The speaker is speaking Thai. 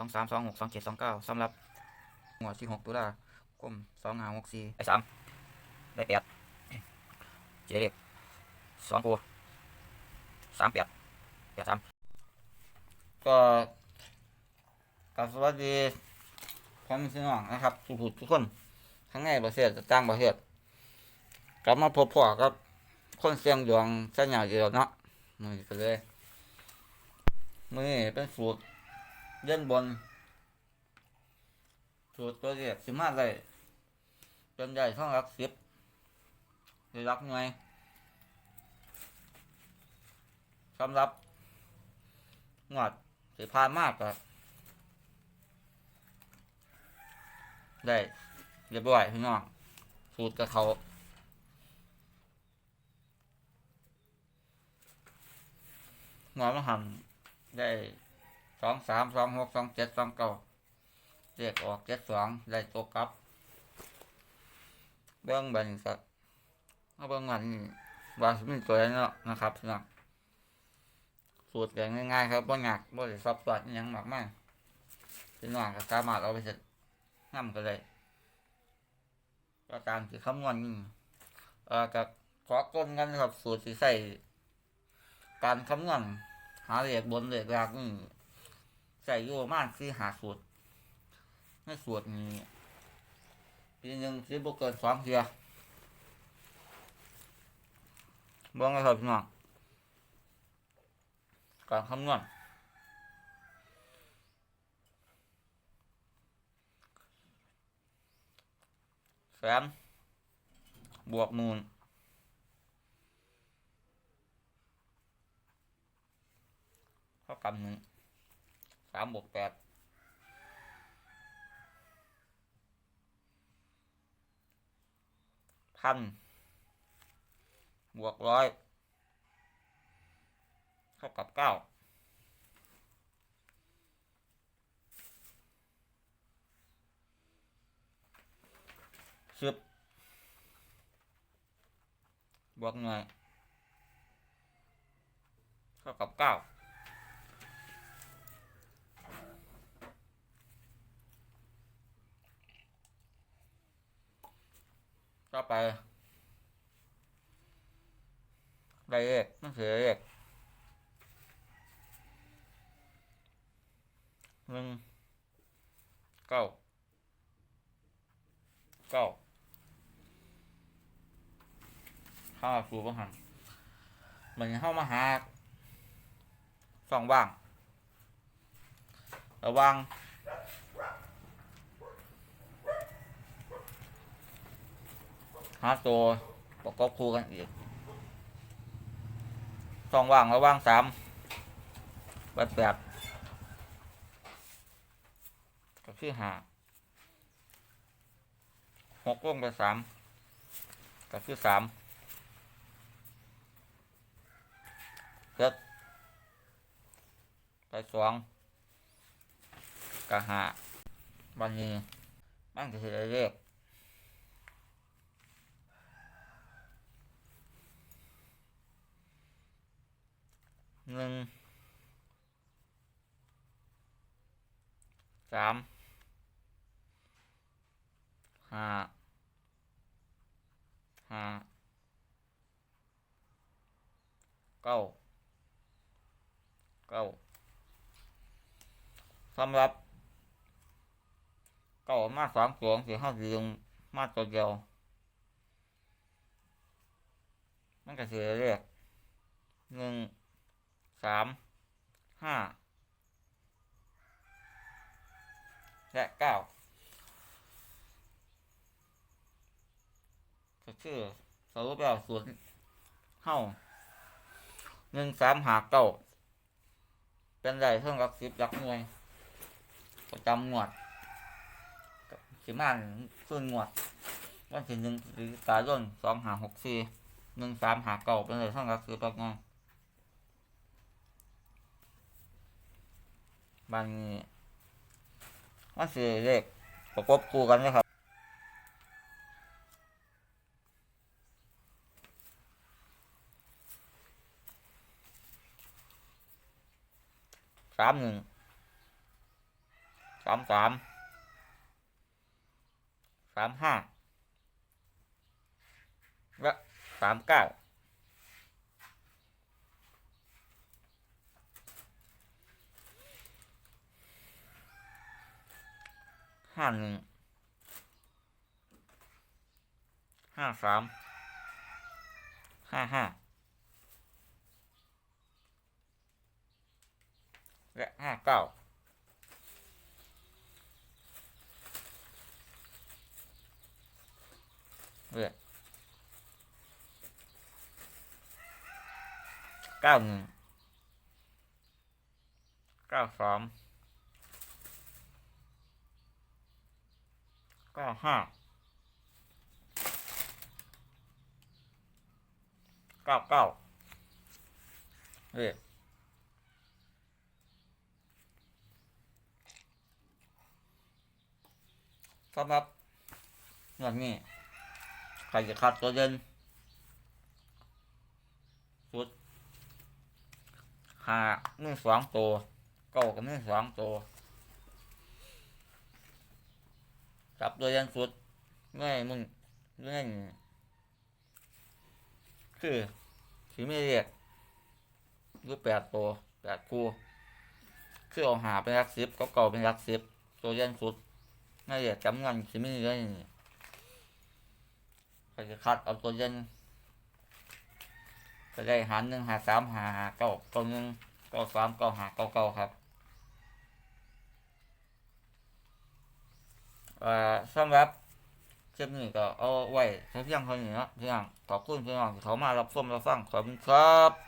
สองสามสองหกสองเจ็ดสองเก้าสำหรับหัวที่หกตุลาคมสองห้าหกสี่ไอ้สามได้แปดเจ็ดเลขสองตัวสามแปดแปดสามก็กราบสวัสดีพ่อแม่พี่น้องนะครับทุกทุกคนทั้งในประเทศและต่างประเทศกลับมาพบพ่อครับ คนเสียงดวงเส้นใหญ่เดียวเนาะมือกันเลยมือเป็นสูตร เล่นบนสูตรตัวเรียกสิมาเลยเป็นใหญ่ท่องรักสิบหรือรักหน่วยสำหรับงวดสิพานมากก็ได้เรียบร้อยพี่น้องสูตรกับเขางอมาหันได้ สองสามสองหกสองเจ็ดสองเก้าเรียกออกเจ็ดสองได้ตัวกลับ เบื้องบันสักเบื้องบันวางสมิตัวนี้เนาะนะครับน้องสูตรอย่างง่ายๆครับบ่หนักบ่ได้ซับซ้อนยังมากมายพี่น้องก็สามารถเอาไปเสร็จง่ำกันเลยก็ตามที่คำนวณนี่เอ่อกับขอก้นกันครับสูตรที่ใส่การคำนวณหาเลขบนเลขล่างนี่ ใส่อยู่ประมากคือหาสูตรในสูตรนี้ปีหนึ่งสิบเกินสองเทียบ้องนะครับพี่น้องการคำนวณแสนบวกมูลเท่ากับหนึ่ง สามบวกแปดพันบวกร้อยเท่ากับเก้าสิบบวกหน่วยเท่ากับเก้า ต่อไปได้เลขมันคือเลขหนึ่งเก้าเก้าเข้าสูบ้หันเหมือนเข้ามาหาสองว่าง ระวัง หาตัวประกอบคู่กันอีกสองว่างระว่างสามแปดแปดก็คือหาหกลงไปสามก็คือสามเจ็ดไปสองก็หาวันนี้มันจะเสียเลข หนึ่งสามห้าห้าเก้าเก้าสำหรับเก้ามาสามตัวสี่ห้าสี่มาตัวเดียวมันก็เสียเรียกหนึ่ง สามห้าและเก้าก็คือสรุปแล้วส่วนเท่าหนึ่งสามหาเก้าเป็นไรเท่ากับสิบหลักหน่วยประจำงวดกับสิมานส่วนงวดวันที่หนึ่งหรือตายนสองหาหกสี่หนึ่งสามหาเก้าเป็นไรเท่ากับสิบหลักหน่วย มันมันสิเลขประกบคู่กันนะครับสามหนึ่งสามสามสามห้าและสามเก้า ห้าหนึ่งห้าสามห้าห้าและห้าเก้าเลือเก้าหนึ่งเก้าสอง ก้าห้าเก้าเก้าเลือดสำหรับอย่างนี้ใครจะคัดตัวเด่นสุดหาหนึ่งสองตัวเก้ากับหนึ่งสองตัว จับตัวเด่นสุดง่ายมึงง่ายคือสีไม่เรียกรูปแปดตัวแปดคู่คือเอาหาเป็นรักสิบก็เก่าเป็นรักสิบตัวเด่นสุดง่ายเรียกจำเงินสีไม่เรียกก็จะคัดเอาตัวย็นก็ได้หารหนึ่งหาสามหาหาเก้าเก้าหนึ่งเก้าสามเก้าหาเก้าเก้าครับ อ่อสำหรับคลิปนี้ก็เอาไว้ใช้เพียงเท่านี้นะเพียงขอบคุณพี่น้องที่เขามารับชมรับฟังขอบคุณครับ